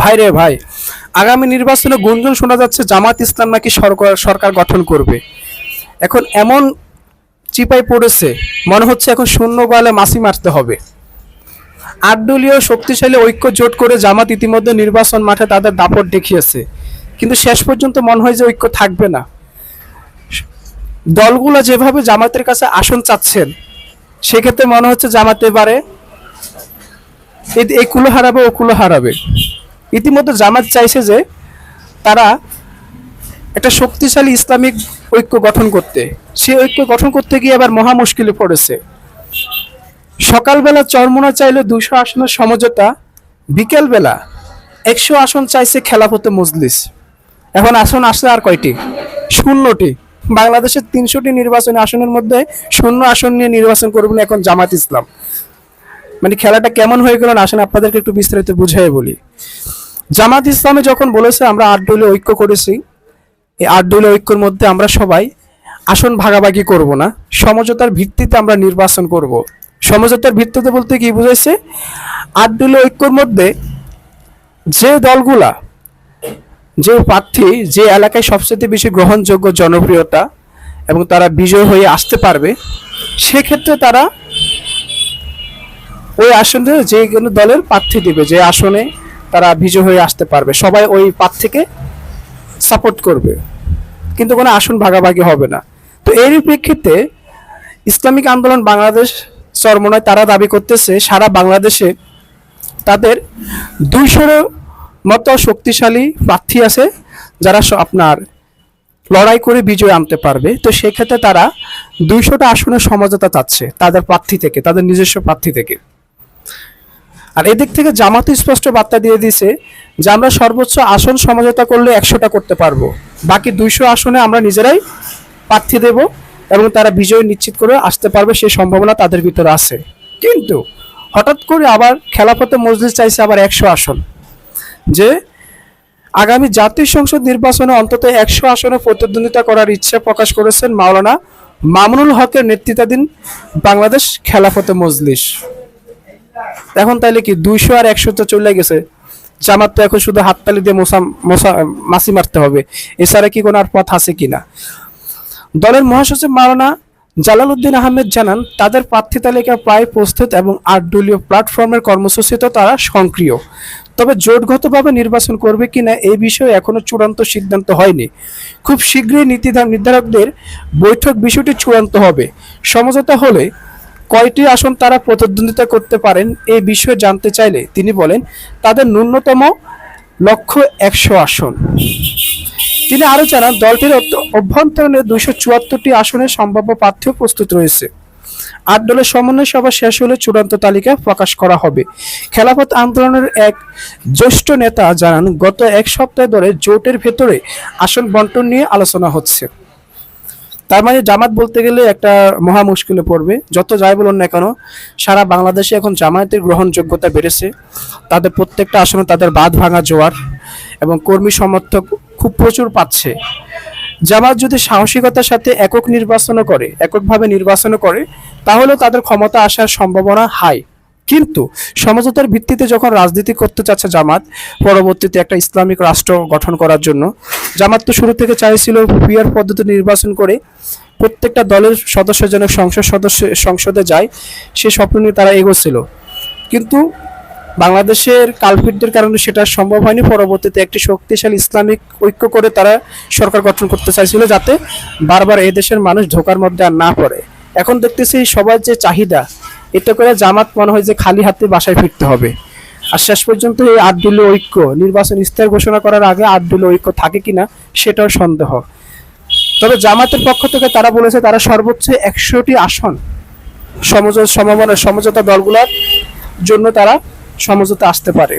ভাই রে ভাই, আগামী নির্বাচনে গুঞ্জন শোনা যাচ্ছে জামাত ইসলাম নাকি সরকার সরকার গঠন করবে। এখন এমন চিপাই পড়েছে, মনে হচ্ছে এখন শূন্য গলে মাসি মারতে হবে। আটদলীয় শক্তিশালী ঐক্য জোট করে জামাত ইতিমধ্যে নির্বাচন মাঠে তাদের দাপট দেখিয়েছে। কিন্তু শেষ পর্যন্ত মনে হয় যে ঐক্য থাকবে না। দলগুলো যেভাবে জামাতের কাছে আসন চাচ্ছেন, সেক্ষেত্রে মনে হচ্ছে জামাতে পারে এই কুলো হারাবে ও কুলো হারাবে ইতিমধ্যে জামাত চাইছে যে তারা একটা শক্তিশালী ইসলামিক ঐক্য গঠন করতে। সে ঐক্য গঠন করতে গিয়ে আবার মহা মুশকিলে পড়েছে। সকালবেলা চরমোনা চাইলে দুশো আসনের সমঝোতা, বিকেলবেলা একশো আসন চাইছে খেলাফতে মজলিস। এখন আসন আসছে আর কয়টি? শূন্যটি। বাংলাদেশের তিনশোটি নির্বাচনী আসনের মধ্যে শূন্য আসন নিয়ে নির্বাচন করবেন এখন জামাত ইসলাম। মানে খেলাটা কেমন হয়ে গেল না আসেন আপনাদেরকে একটু বিস্তারিত বুঝিয়ে বলি। জামাত ইসলামে যখন বলেছে, আমরা আট দলীয় ঐক্য করেছি, এই আট দলীয় ঐক্যর মধ্যে আমরা সবাই আসন ভাগাভাগি করব না। সমঝোতার ভিত্তিতে আমরা নির্বাচন করব। সমঝোতার ভিত্তিতে বলতে কি বুঝাইছে? আট দলীয় ঐক্যর মধ্যে যে দলগুলা, যে প্রার্থী, যে এলাকায় সবচেয়ে বেশি গ্রহণযোগ্য জনপ্রিয়তা এবং তারা বিজয় হয়ে আসতে পারবে, সেক্ষেত্রে তারা ওই আসনে যে কোনো দলের প্রার্থী দিবে, যে আসনে তারা বিজয় হয়ে আসতে পারবে। সবাই ওই প্রার্থীকে সাপোর্ট করবে। কিন্তু কোনো আসন ভাগাভাগি হবে না। তো এরই প্রেক্ষিতে ইসলামিক আন্দোলন বাংলাদেশ চরমনায় তারা দাবি করতেছে, সারা বাংলাদেশে তাদের দুইশোর মতো শক্তিশালী প্রার্থী আছে, যারা আপনার লড়াই করে বিজয় আনতে পারবে। তো সেক্ষেত্রে তারা দুইশোটা আসনের সমঝোতা চাচ্ছে তাদের প্রার্থী থেকে, তাদের নিজস্ব প্রার্থী থেকে। আর এদিক থেকে জামাত স্পষ্ট বার্তা দিয়ে দিয়েছে যে আমরা সর্বোচ্চ আসন সমঝোতা করলে একশোটা করতে পারব। বাকি দুইশো আসনে আমরা নিজেরাই প্রার্থী দেব এবং তারা বিজয় নিশ্চিত করে আসতে পারবে সেই সম্ভাবনা তাদের ভিতরে আছে। কিন্তু হঠাৎ করে আবার খেলাফতে মসজিদ চাইছে আবার একশো আসন। যে আগামী জাতীয় সংসদ নির্বাচনে অন্তত একশো আসনে প্রতিদ্বন্দ্বিতা করার ইচ্ছা প্রকাশ করেছেন মাওলানা মামুনুল হকের নেতৃত্বাধীন বাংলাদেশ খেলাফতে মজলিস। এখন তাইলে কি দুইশো আর একশো তো চলে গেছে। জামাত তো এখন শুধু হাততালি দিয়ে মশা মশা মাসি মারতে হবে। এছাড়া কি কোনো আর পথ আছে কিনা দলের মহাসচিব মাওলানা জালালউদ্দিন আহমেদ জানান, তাদের প্রার্থী তালিকা প্রায় প্রস্তুত এবং আট দলীয় প্ল্যাটফর্মের কর্মসূচিতে তারা সক্রিয়। তবে জোটগতভাবে নির্বাচন করবে কিনা এই বিষয়ে এখনও চূড়ান্ত সিদ্ধান্ত হয়নি। খুব শীঘ্রই নীতি নির্ধারকদের বৈঠক বিষয়টি চূড়ান্ত হবে। সমঝোতা হলে কয়টি আসন তারা প্রতিদ্বন্দ্বিতা করতে পারেন এই বিষয়ে জানতে চাইলে তিনি বলেন, তাদের ন্যূনতম লক্ষ্য একশো আসন। তিনি আরও জানান, দলটির অভ্যন্তরীণে দুইশো চুয়াত্তরটি আসনের সম্ভাব্য প্রার্থীও প্রস্তুত রয়েছে। আট দলের সমন্বয় সভা শেষ হলে চূড়ান্ত তালিকা প্রকাশ করা হবে। খেলাফত আন্দোলনের এক জ্যেষ্ঠ নেতা জানান, গত এক সপ্তাহ ধরে জোটের ভেতরে আসন বন্টন নিয়ে আলোচনা হচ্ছে। তার মানে জামাত বলতে গেলে একটা মহা মুশকিলে পড়বে। যত যাই বলুন না কেন, সারা বাংলাদেশে এখন জামায়াতের গ্রহণযোগ্যতা বেড়েছে। তাদের প্রত্যেকটা আসনে তাদের বাদ ভাঙা জোয়ার এবং কর্মী সমর্থক খুব প্রচুর পাচ্ছে। জামাত যদি সাহসিকতার সাথে একক নির্বাচনও করে, এককভাবে নির্বাচনও করে তাহলে তাদের ক্ষমতা আসার সম্ভাবনা হাই। কিন্তু সমঝোতার ভিত্তিতে যখন রাজনীতি করতে চাচ্ছে জামাত, পরবর্তীতে একটা ইসলামিক রাষ্ট্র গঠন করার জন্য, জামাত তো শুরু থেকে চাইছিল পিয়ার পদ্ধতি নির্বাচন করে প্রত্যেকটা দলের সদস্য যেন সংসদ সদস্য সংসদে যায়, সে স্বপ্ন নিয়ে তারা এগোচ্ছিল। কিন্তু বাংলাদেশের কালপিটদের কারণে সেটা সম্ভব হয়নি। পরবর্তীতে একটি শক্তিশালী ইসলামিক ঐক্য করে তারা সরকার গঠন করতে চাইছিল যাতে বারবার এই দেশের মানুষ ধোকার মধ্যে আর না পড়ে। এখন দেখতেছি সবার যে চাহিদা এটা করে জামাত মনে হয় যে খালি হাতে বাসায় ফিরতে হবে। আর শেষ পর্যন্ত এই আট দলীয় ঐক্য, নির্বাচন ইস্তার ঘোষণা করার আগে আট দলীয় ঐক্য থাকে কিনা সেটাও সন্দেহ। তবে জামাতের পক্ষ থেকে তারা বলেছে তারা সর্বোচ্চ একশোটি আসন সমঝোতা সমবনের সমঝোতা দলগুলোর জন্য তারা সমঝোতা আসতে পারে।